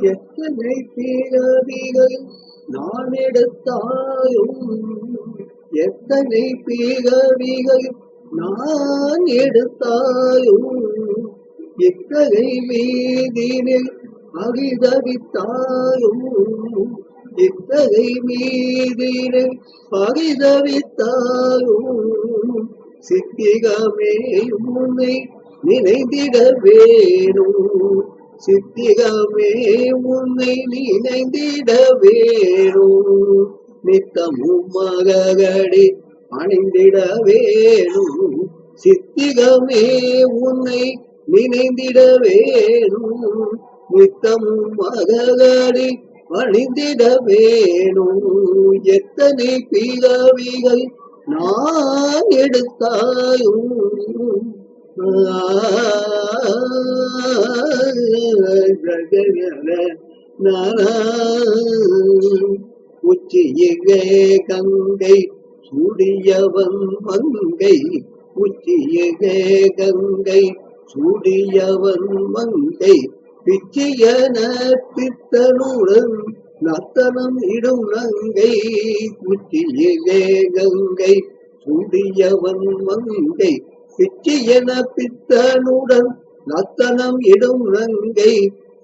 எத்தனை பிறவிகள் நான் எடுத்தாயும் எத்தனை பிறவிகள் நான் எடுத்தாயும் இத்தகை மீதினில் பரிதவித்தாயும் இத்தகை மீதினில் பரிதவித்தாயும் சித்திகமே உன்னை நினைந்திட வேணும். சித்திரமே உன்னை நினைந்திட வேணும் நித்தமும் மகடி அணிந்திட வேணும் சித்திகமே உன்னை நினைந்திட வேணும் நித்தமும் மகடி அணிந்திட வேணும் எத்தனை பீகாவிகள் நான் எடுத்தாயும் உச்சியிலே கங்கை சூடியவன் மங்கை உச்சியிலே கங்கை சூடியவன் மங்கை பிச்சியன பித்தனுடன் நத்தனம் இடும் நங்கை உச்சியிலே கங்கை சூடியவன் மங்கை பிச்சியன பித்தனுடன் நத்தனம் இடும் நங்கை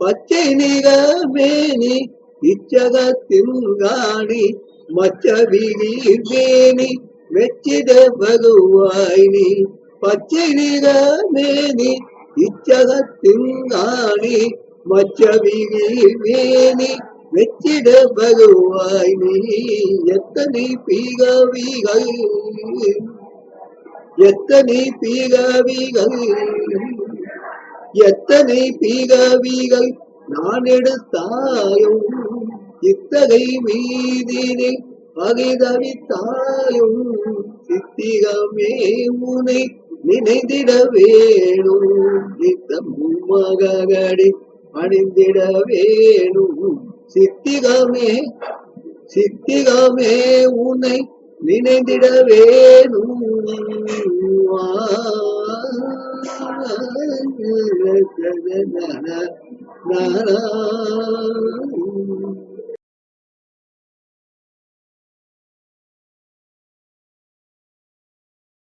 பச்சை நிறமேனி இச்சகத்தின்காணி மச்சவிரி வேணி மெச்சிட பகுவாயினி பச்சை நிறமேனி இச்சகத்தின்காணி மச்சவிரி வேணி வெச்சிட பகுவாய் நீ எத்தனை பீகவிகள்? எத்தனை பீகவிகள்? எத்தனை பீகவிகள் நான் எடுத்தாயும் இத்தகை மீதினை பகைதவித்தாயும் சித்திகமே உனை நினைந்திட வேணும் நித்தமும் மகடி அணிந்திட வேணும் சித்திகமே சித்திகமே உன்னை நினைந்திட வேணும் நானா